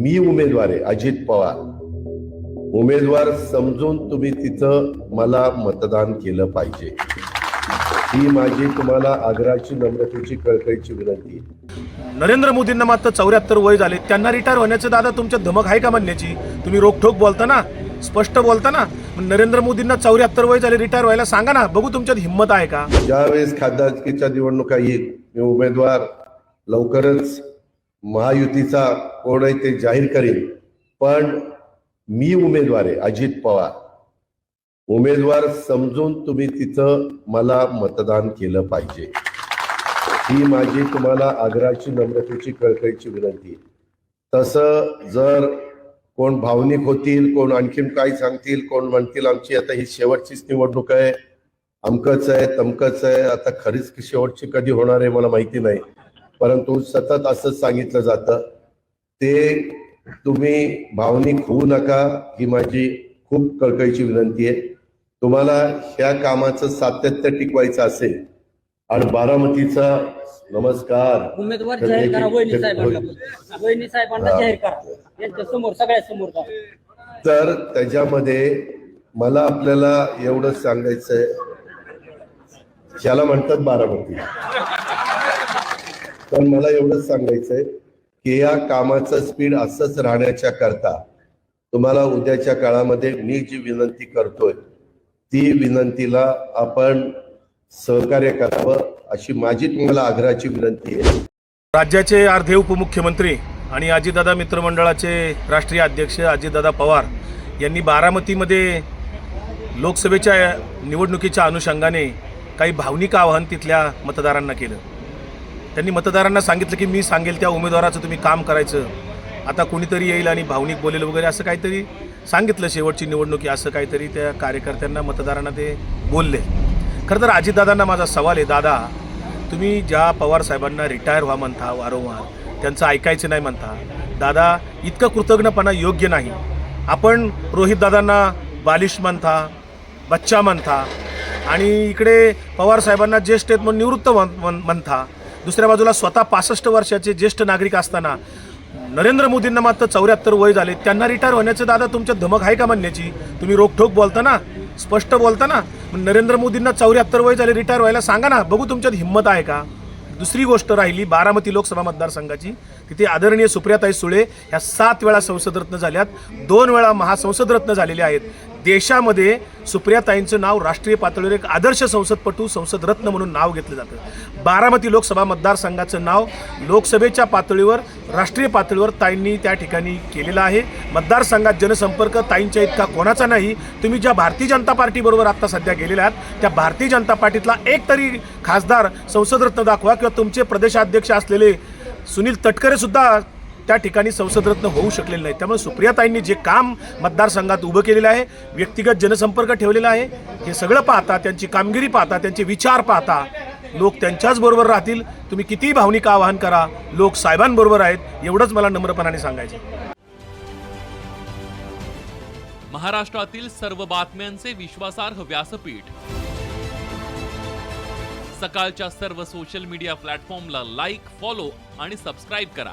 मी उमेदवार आहे अजित पवार. उमेदवार समजून तुम्ही तिथं मला मतदान केलं पाहिजे. ही माझी तुम्हाला आग्रहाची नम्रतेची कळकळीची विनंती नरेंद्र मोदींना मात्र चौऱ्याहत्तर वय झाले. त्यांना रिटायर होण्याचं दादा तुमच्या धमक आहे का म्हणण्याची? तुम्ही रोखठोक बोलता ना? स्पष्ट बोलता ना? नरेंद्र मोदींना चौऱ्याहत्तर वय झाले रिटायर व्हायला सांगा ना. बघू तुमच्यात हिंमत आहे का? ज्यावेळेस खासदारकीच्या निवडणुका येईल मी उमेदवार लवकरच महायुतीचा कोण आहे ते जाहीर करेन. पण मी उमेदवार आहे अजित पवार. उमेदवार समजून तुम्ही तिथं मला मतदान केलं पाहिजे. ही माझी तुम्हाला आग्रहाची नम्रतेची कळकळीची विनंती आहे. तसं जर कोण भावनिक होतील कोण आणखीन काय सांगतील कोण म्हणतील आमची आता ही शेवटचीच निवडणूक आहे. अमकच आहे तमकच आहे. आता खरीच शेवटची कधी होणार आहे मला माहिती नाही. परंतु सतत असंच सांगितलं जातं. ते तुम्ही भावनिक होऊ नका ही माझी खूप कळकळीची विनंती आहे. तुम्हाला ह्या कामाचं सातत्य टिकवायचं असेल आणि बारामतीचा नमस्कार. उमेदवार जाहीर करा वहिनी साहेबांना वहिनी साहेबांना जाहीर करा. यांच्या समोर सगळ्या समोर तर त्याच्यामध्ये मला आपल्याला एवढंच सांगायचंय. ज्याला म्हणतात बारामती. पण मला एवढंच सांगायचंय. की या कामाचं स्पीड असंच राहण्याच्या करता तुम्हाला उद्याच्या काळामध्ये मी जी विनंती करतोय ती विनंतीला आपण सहकार्य करावं अशी माझी तुम्हाला आग्रहाची विनंती आहे. राज्याचे अर्धे उपमुख्यमंत्री आणि अजितदादा मित्रमंडळाचे राष्ट्रीय अध्यक्ष अजितदादा पवार यांनी बारामतीमध्ये लोकसभेच्या निवडणुकीच्या अनुषंगाने काही भावनिक आवाहन तिथल्या मतदारांना केलं. त्यांनी मतदारांना सांगितलं की मी सांगेल त्या उमेदवाराचं तुम्ही काम करायचं. आता कोणीतरी येईल आणि भावनिक बोलेल वगैरे असं काहीतरी सांगितलं शेवटची निवडणुकी असं काहीतरी त्या कार्यकर्त्यांना मतदारांना ते बोलले. खरं तर अजितदादांना माझा सवाल आहे दादा तुम्ही ज्या पवार साहेबांना रिटायर व्हा म्हणता वारंवार त्यांचं ऐकायचं नाही म्हणता. दादा इतकं कृतज्ञपणा योग्य नाही. आपण रोहितदादांना बालिश म्हणता बच्चा म्हणता आणि इकडे पवार साहेबांना ज्येष्ठ आहेत म्हणून निवृत्त म्हण- म्हणता. दुसऱ्या बाजूला स्वतः पासष्ट वर्षाचे ज्येष्ठ नागरिक असताना नरेंद्र मोदींना मात्र चौऱ्याहत्तर वय झाले. त्यांना रिटायर होण्याचे दादा तुमच्या धमक आहे का म्हणण्याची? तुम्ही रोखठोक बोलता ना? स्पष्ट बोलता ना? नरेंद्र मोदींना चौऱ्याहत्तर वय झाले रिटायर व्हायला सांगा ना. बघू तुमच्यात हिंमत आहे का? दुसरी गोष्ट राहिली बारामती लोकसभा मतदारसंघाची. तिथे आदरणीय सुप्रियाताई सुळे ह्या सात वेळा संसदरत्न झाल्यात. दोन वेळा महासंसदरत्न झालेले आहेत. देशामध्ये सुप्रियाताईंचं नाव राष्ट्रीय पातळीवर एक आदर्श संसदपटू संसदरत्न म्हणून नाव घेतलं जातं. बारामती लोकसभा मतदारसंघाचं नाव लोकसभेच्या पातळीवर राष्ट्रीय पातळीवर ताईंनी त्या ठिकाणी केलेलं आहे. मतदारसंघात जनसंपर्क ताईंच्या इतका कोणाचा नाही तुम्ही ज्या भारतीय जनता पार्टीबरोबर आत्ता सध्या गेलेल्या आहात त्या भारतीय जनता पार्टीतला एक तरी खासदार संसदरत्न दाखवा किंवा तुमचे प्रदेशाध्यक्ष असलेले सुनील तटकरे सुद्धा त्या ठिकाणी संसदरत्न होऊ शकलेले नाही. त्यामुळे सुप्रियाताईंनी जे काम मतदारसंघात उभं केलेलं आहे व्यक्तिगत जनसंपर्क ठेवलेला आहे हे सगळं पाहता त्यांची कामगिरी पाहता त्यांचे विचार पाहता लोक त्यांच्याच बरोबर राहतील. तुम्ही कितीही भावनिक आवाहन करा लोक साहेबांबरोबर आहेत एवढंच मला नम्रपणाने सांगायचं महाराष्ट्रातील सर्व बातम्यांचे विश्वासार्ह व्यासपीठ. सकाळच्या सर्व सोशल मीडिया प्लॅटफॉर्मला लाईक फॉलो आणि सबस्क्राईब करा.